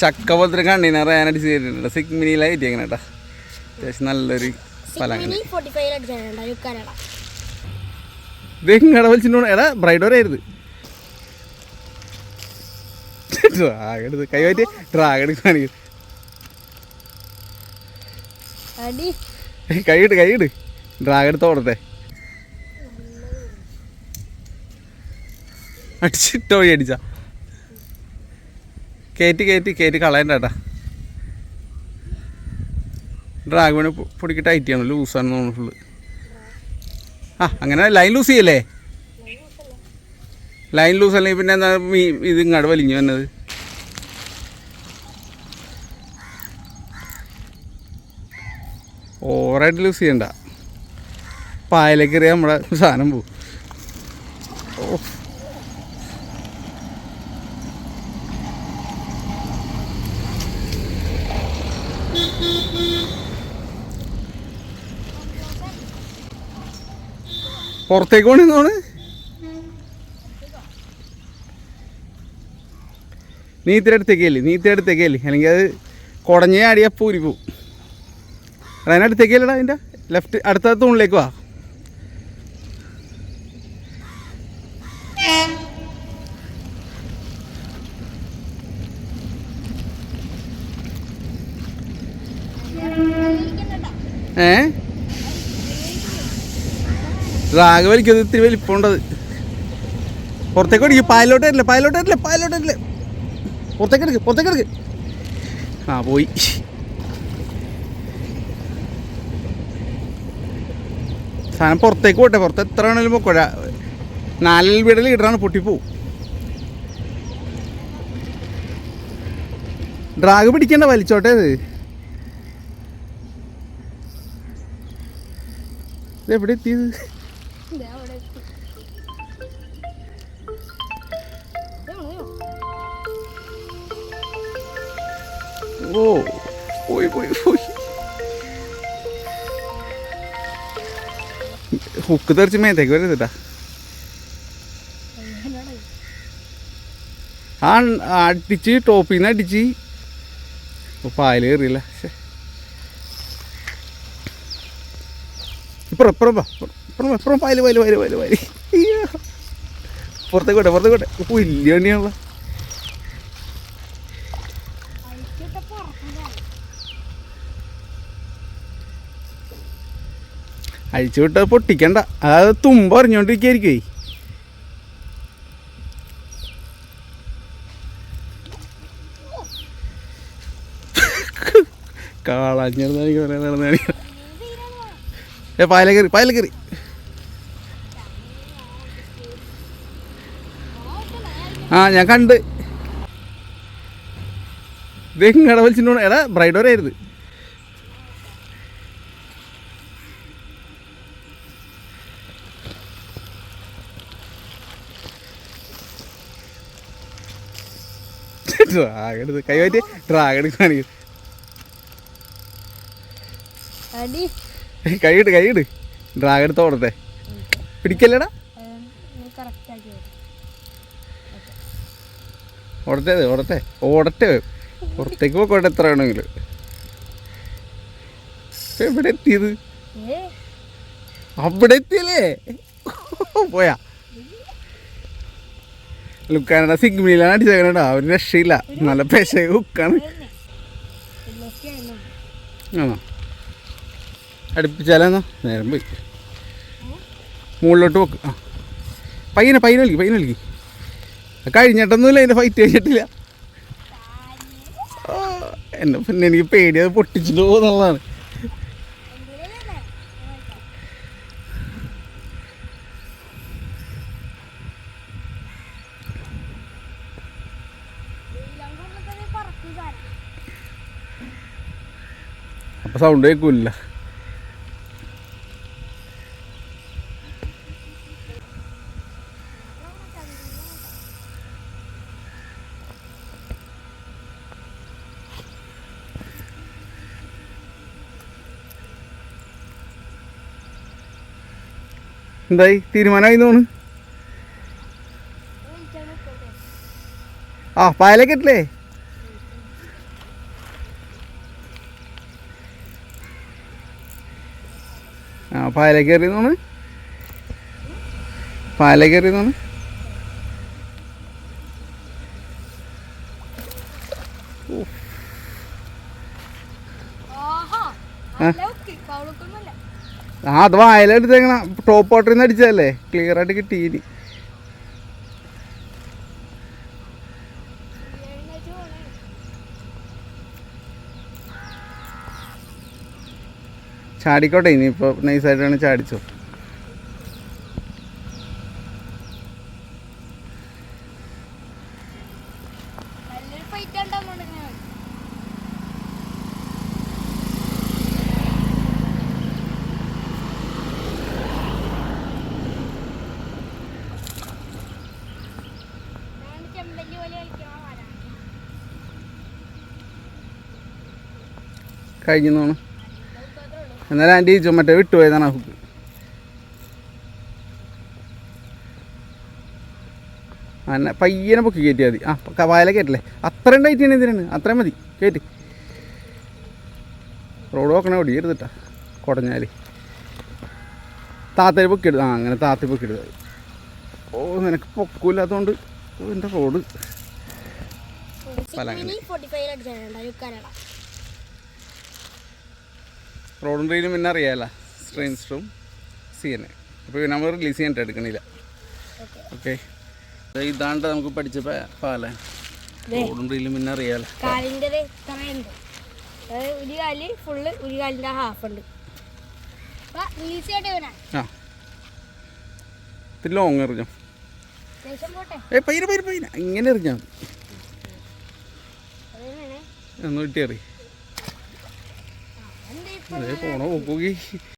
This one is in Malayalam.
ചക്ക പോലത്തെ കണ്ണീനർ ഞാൻ അടിച്ച് തരുന്നുണ്ട്. സിഗ്മിനിയിലായിട്ട് എങ്ങനെ കേട്ടാ അത്യാവശ്യം നല്ലൊരു യുക്കാനട ഇത് ഇങ്ങടെ എടാ ബ്രൈഡ് വരെയായിരുന്നു ഡ്രാഗ് എടുത്ത് കൈ പറ്റി കൈയിട് കൈയിട് അടിച്ചിട്ടോ അടിച്ചാ അടിച്ച. കയറ്റി കയറ്റി കയറ്റി കളയണ്ട കേട്ടാ. ഡ്രാഗ് വേണി പൊടിക്ക് ടൈറ്റ് ചെയ്യണം. ലൂസാണെന്ന് തോന്നുന്നു ഫുള്ള് ആ അങ്ങനെ ലൈൻ ലൂസ് ചെയ്യല്ലേ? ലൈൻ ലൂസ് അല്ലെങ്കിൽ പിന്നെ എന്താ മീ ഇത് ഇങ്ങോട്ട് വലിഞ്ഞു വന്നത്? ഓവറായിട്ട് ലൂസ് ചെയ്യണ്ട. പായലേക്ക് എറിയാൽ നമ്മുടെ സാധനം പോവും. ഓ. പുറത്തേക്ക് പോണെന്നോണ് നീ അടുത്തേക്ക് അല്ലേ നീ അടുത്തേക്ക് അല്ലേ അല്ലെങ്കിൽ അത് കുടഞ്ഞേ അടിയാ പൂരി പോവും. അതിനടുത്തേക്ക് അടുത്തേക്കല്ലടാ അതിന്റെ. ലെഫ്റ്റ് അടുത്ത തൂണിലേക്ക് വാ. ഏ? റാഗ് വലിക്കുന്നത് ഇത്തിരി വലിപ്പമുണ്ടത്. പുറത്തേക്ക് ഓടിക്കും പായലോട്ട് വരില്ല പായലോട്ട് വരില്ല പായലോട്ട് വരില്ല. പുറത്തേക്ക് എടുക്ക് പുറത്തേക്ക് എടുക്ക്. ആ പോയി. സാധനം പുറത്തേക്ക് പോട്ടെ പുറത്ത് എത്ര വേണേലും പൊക്കോഴ നാലിൽ വീട് ലീഡറാണ് പൊട്ടിപ്പോവും ഡ്രാഗ് പിടിക്കണ്ട വലിച്ചോട്ടെ അത് ഇത് എവിടെ എത്തിയത്? ഓ പോയി പോയി പോയി. ഹുക്ക് തെറിച്ച് മേത്തേക്ക് വരുന്നിട്ടാ. ആ അടിച്ച് ടോപ്പിൽ നിന്ന് അടിച്ച് പായൽ കയറിയില്ല. ഇപ്പുറം ഇപ്പുറം. ഇപ്പുറം പായൽ പായൽ പായൽ പായൽ പായൽ അയ്യോ. പുറത്തേക്ക് വിട്ടെ പുറത്തേക്ക് വിട്ടെ വലിയ വണ്ടിയാണല്ലോ. അഴിച്ചു വിട്ടത് പൊട്ടിക്കണ്ട. അത് തുമ്പ അറിഞ്ഞോണ്ടിരിക്കായിരിക്കേ കാളഞ്ഞിരുന്ന എനിക്ക് പറയാൻ നടന്നാണെങ്കിൽ ഏ പായല കയറി പായല കയറി. ആ ഞാൻ കണ്ട്. വേഗം കട വലിച്ചിട്ട് എടാ ബ്രൈഡ് വരെയായിരുന്നു ഡ്രാഗ് കൈ കൈ പറ്റി ഡ്രാഗ് എടുക്കാണെങ്കിൽ അടി. കൈയിട് കൈയിട് ഡ്രാഗ് എടുത്ത് ഓടത്തെ പിടിക്കല്ലടാ? ഓടട്ടെ ഇത്, ഓടട്ടെ. ഓടട്ടെ. പുറത്തേക്ക് പോയിക്കോട്ടെ എത്ര വേണമെങ്കിലും എവിടെ എത്തിയത്. അവിടെ എത്തിയല്ലേ? പോയാ. ലുക്കാനട സിഗ്മിയിലാണ് അടിച്ചേക്കണേടാ അവർ രക്ഷയില്ല. നല്ല പേശ ഹുക്കാണ് ആയിരുന്നു. ആണോ അടുപ്പിച്ചാലെന്നാ നേരം പോയി. മുകളിലോട്ട് പോക്ക്. ആ. പയ്യനെ പയ്യനെ വിളിക്ക് പയ്യനെ വിളിക്ക്. അത് കഴിഞ്ഞിട്ടൊന്നുമില്ല അതിന്റെ ഫൈറ്റ് കഴിഞ്ഞിട്ടില്ല. എന്നെ പിന്നെ എനിക്ക് പേടി അത് പൊട്ടിച്ചിട്ട് പോകുന്നുള്ളതാണ്. അപ്പൊ സൗണ്ട് കേൾക്കൂല എന്തായി? തീരുമാനമായി തോന്നു ആ പായലൊക്കെ ഇട്ടില്ലേ? ആ പായല കയറിയെന്നാണ് പായല കയറിയെന്നാണ് ആ. ആ അത് വായലെടുത്തേക്കണ ടോപ്പ് വാട്ടറിൽ നിന്ന് അടിച്ചതല്ലേ? ക്ലിയർ ആയിട്ട് കിട്ടി ഇനി. എഴുന്നേറ്റ് പോണേ ചാടിക്കോട്ടെ ഇനിയിപ്പോൾ നൈസായിട്ടാണ് ചാടിച്ചോ നല്ലൊരു ഫൈറ്റ് ഉണ്ടാകുന്നുണ്ട് ഞാൻ ഞാൻ ചെമ്പല്ലി പോലെ കളിക്കണ ആരാണ് കഴിഞ്ഞു തോന്നു എന്നാലും ആന്റി ചോദിച്ചു മറ്റേ വിട്ടുപോയതാണ് ആ ഹുക്ക് അന്നെ പയ്യനെ പൊക്കി കയറ്റിയാൽ മതി. ആ വായല കയറ്റല്ലേ അത്രയും ടൈറ്റ് ചെയ്യണ എന്തിനാണ് അത്രയും മതി. കയറ്റി റോഡ് നോക്കണേ ഒടിയരുതിട്ടാ കുടഞ്ഞാൽ താത്തയിൽ പൊക്കിയെടുത്ത്. ആ അങ്ങനെ താത്തി പൊക്കിയെടുത്ത്. ഓ നിനക്ക് പൊക്കൂല്ലാത്തതുകൊണ്ട് എന്റെ റോഡ്. പലങ്ങനെ. റോഡും ട്രെയിനും പിന്നെ അറിയാമല്ല സ്ട്രെയിൻസ്റ്റും സി എൻ എ അപ്പോൾ നമ്മൾ റിലീസ് ചെയ്യാനായിട്ട് എടുക്കണില്ല. ഓക്കെ ഇതാണ്ട് നമുക്ക് പഠിച്ച പാലേ. റോഡും ട്രെയിനും പിന്നെ അറിയാമല്ലോ കാലിന്റെ ഇത്രയുണ്ട്. അതായത് ഒരു കാൽ ഫുള്ള് ഒരു കാലിന്റെ ഹാഫ് ഉണ്ട്. റിലീസ് ചെയ്യട്ടെ ഇവനാ. ആ. ഇത്തിരി ലോങ് എറിഞ്ഞോ. ഏ പൈര പൈര ഇങ്ങനെ എറിഞ്ഞാൽ മതി. ഒന്ന് ഇപ്പൊ അതേ പോണോ